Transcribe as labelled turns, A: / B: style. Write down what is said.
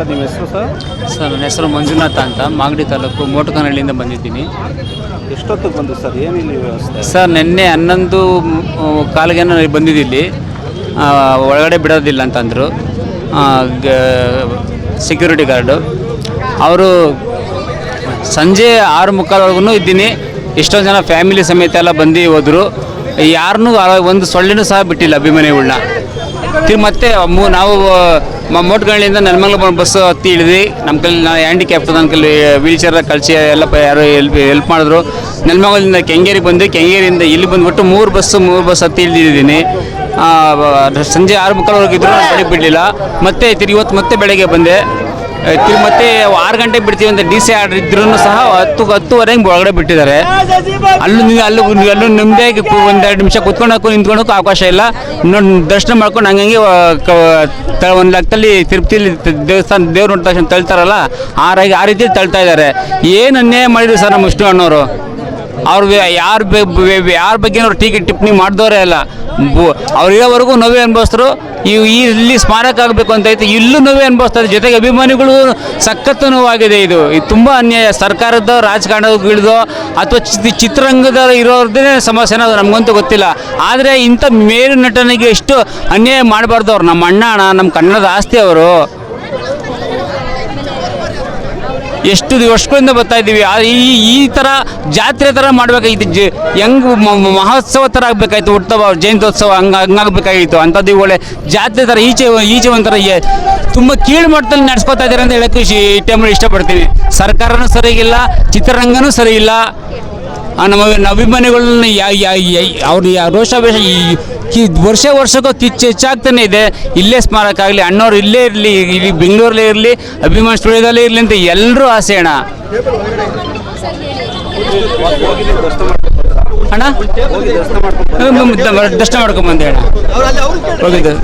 A: Sir ನಿಮ್ಮ ಹೆಸರು sir?
B: Sir ನನ್ನ ಹೆಸರು ಮಂಜುನಾಥ ಅಂತ. ಮಾಗಡಿ ತಾಲೂಕು ಮೋಟಕನಹಳ್ಳಿಯಿಂದ ಬಂದಿದ್ದೀನಿ.
A: ಎಷ್ಟೊತ್ತಿಗೆ ಬಂದು ಸರ್? ಏನಿಲ್ಲ ವ್ಯವಸ್ಥೆ?
B: ಸರ್ ನಿನ್ನೆ ಹನ್ನೊಂದು ಕಾಲಿಗೆನ ಬಂದಿದ್ದಿಲ್ಲಿ. ಒಳಗಡೆ ಬಿಡೋದಿಲ್ಲ ಅಂತಂದರು. ಸೆಕ್ಯೂರಿಟಿ ಗಾರ್ಡು ಅವರು ಸಂಜೆ ಆರು ಮುಕ್ಕಾಲ್ವರೆಗೂ ಇದ್ದೀನಿ. ಎಷ್ಟೊಂದು ಜನ ಫ್ಯಾಮಿಲಿ ಸಮೇತ ಎಲ್ಲ ಬಂದು ಹೋದರು. ಯಾರನ್ನೂ ಒಂದು ಸೊಳ್ಳೆನೂ ಸಹ ಬಿಟ್ಟಿಲ್ಲ ಅಭಿಮಾನಿಗಳನ್ನ ಮತ್ತೆ ನಾವು ಮೋಟ್ಗಳಿಂದ ನೆಲಮಂಗಲ ಬಸ್ ಹತ್ತಿ ಇಳಿದ್ವಿ. ನಮ್ಮ ಕೈಲಿ ನಾ ಹ್ಯಾಂಡಿಕ್ಯಾಪ್ಟ್ ನನ್ನ ಕೈಲಿ ವೀಲ್ ಚೇರ್ ಕಳಿಸಿ, ಎಲ್ಲ ಯಾರು ಹೆಲ್ಪ್ ಹೆಲ್ಪ್ ಮಾಡಿದ್ರು. ನೆಲಮಂಗಲದಿಂದ ಕೆಂಗೇರಿಗೆ ಬಂದು ಕೆಂಗೇರಿಯಿಂದ ಇಲ್ಲಿ ಬಂದ್ಬಿಟ್ಟು ಮೂರು ಬಸ್ಸು, ಮೂರು ಬಸ್ ಹತ್ತಿ ಇಳಿದಿದ್ದೀನಿ. ಸಂಜೆ ಆರು ಮುಕ್ಕಾಲ್ವರೆಗೆ ಇದ್ರು ಬಿಡಲಿಲ್ಲ. ಮತ್ತೆ ತಿರುಗಿ ಇವತ್ತು ಮತ್ತೆ ಬೆಳಗ್ಗೆ ಬಂದೆ. ಮತ್ತೆ ಆರು ಗಂಟೆಗೆ ಬಿಡ್ತೀವಿ ಅಂತ ಡಿ ಸಿ ಆರ್ಡರ್ ಇದ್ರೂ ಸಹ ಹತ್ತು ಹತ್ತುವರೆಗೆ ಒಳಗಡೆ ಬಿಟ್ಟಿದ್ದಾರೆ. ಅಲ್ಲೂ ಅಲ್ಲೂ ಅಲ್ಲೂ ನಿಮ್ದೇ ಒಂದೆರಡು ನಿಮಿಷ ಕುತ್ಕೊಳಕ್ಕೂ ನಿಂತ್ಕೊಳಕ್ಕೂ ಅವಕಾಶ ಇಲ್ಲ. ದರ್ಶನ ಮಾಡ್ಕೊಂಡು ಹಂಗಂಗೆ ಒಂದು ಲೆಕ್ಕದಲ್ಲಿ ತಿರುಪತಿಲಿ ದೇವಸ್ಥಾನ, ದೇವ್ರು ನೋಡಿದ ತಕ್ಷಣ ತಳ್ತಾರಲ್ಲ, ಆ ರೀತಿ ತಳ್ತಾ ಇದ್ದಾರೆ. ಏನು ಅನ್ಯಾಯ ಮಾಡಿದ್ರು ಸರ್ ನಮ್ಮ ವಿಷ್ಣು ಅಣ್ಣವರು ಅವ್ರು ಯಾರ ಯಾರ ಬಗ್ಗೆ ಅವ್ರು ಟೀಕೆ ಟಿಪ್ಪಣಿ ಮಾಡಿದವರೇ ಅಲ್ಲ. ಅವ್ರು ಇರೋವರೆಗೂ ನೋವೇ ಅನುಭವಿಸ್ತರು ಈ ಈ ಇಲ್ಲಿ ಸ್ಮಾರಕ ಆಗಬೇಕು ಅಂತ ಐತೆ, ಇಲ್ಲೂ ನೋವೇ ಅನುಭವಿಸ್ತಾರೆ. ಜೊತೆಗೆ ಅಭಿಮಾನಿಗಳು ಸಖತ್ತು ನೋವಾಗಿದೆ ಇದು. ಇದು ತುಂಬ ಅನ್ಯಾಯ. ಸರ್ಕಾರದ ರಾಜಕಾರಣಗಳಿದೋ ಅಥವಾ ಚಿತ್ ಚಿತ್ರರಂಗದ ಇರೋದೇ ಸಮಸ್ಯೆ ಅದು ನಮಗಂತೂ ಗೊತ್ತಿಲ್ಲ. ಆದರೆ ಇಂಥ ಮೇಲು ನಟನೆಗೆ ಎಷ್ಟು ಅನ್ಯಾಯ ಮಾಡಬಾರ್ದು ಅವ್ರು. ನಮ್ಮ ಅಣ್ಣ, ನಮ್ಮ ಕನ್ನಡದ ಆಸ್ತಿ ಅವರು. ಎಷ್ಟು ವರ್ಷಗಳಿಂದ ಬರ್ತಾ ಇದ್ದೀವಿ. ಈ ಈ ಥರ ಜಾತ್ರೆ ಥರ ಮಾಡಬೇಕಾಗಿತ್ತು. ಜ, ಹೆಂಗ್ ಮಹೋತ್ಸವ ಥರ ಆಗಬೇಕಾಯ್ತು. ಉತ್ಸವ, ಜಯಂತ್ಯೋತ್ಸವ ಹಂಗೆ, ಹಂಗಾಗಬೇಕಾಗಿತ್ತು. ಅಂಥದ್ದು ಒಳ್ಳೆ ಜಾತ್ರೆ ಥರ ಈಚೆ ಈಚೆ ಒಂಥರ ತುಂಬ ಕೀಳು ಮಟ್ಟದಲ್ಲಿ ನಡೆಸ್ಕೊತಾ ಇದ್ದಾರೆ ಅಂತ ಹೇಳಕ್ಕೆ ಟೈಮಲ್ಲಿ ಇಷ್ಟಪಡ್ತೀನಿ. ಸರ್ಕಾರನೂ ಸರಿಯಿಲ್ಲ ಚಿತ್ರರಂಗನೂ ಸರಿಯಿಲ್ಲ. ನಮ್ಮ ಅಭಿಮಾನಿಗಳನ್ನ ಯಾ- ಅವ್ರ ರೋಷಾವೇಶ ಈ ಈ ವರ್ಷ ವರ್ಷಕ್ಕೂ ಕಿಚ್ಚು ಹೆಚ್ಚಾಗ್ತಾನೆ ಇದೆ. ಇಲ್ಲೇ ಸ್ಮಾರಕ ಆಗಲಿ, ಅಣ್ಣವ್ರು ಇಲ್ಲೇ ಇರಲಿ ಇಲ್ಲಿ ಬೆಂಗಳೂರಲ್ಲೇ ಇರಲಿ, ಅಭಿಮಾನ ಸ್ಟುಡಿಯೋದಲ್ಲೇ ಇರಲಿ ಅಂತ ಎಲ್ಲರೂ ಆಸೆ ಅಣ್ಣ. ಅಣ್ಣ?
A: ದರ್ಶನ ಮಾಡ್ಕೊಂಡು
B: ದರ್ಶನ ಮಾಡ್ಕೊಂಡ್ ಬಂದೆ ಅಣ್ಣ. ಹೋಗಿದ್ದು.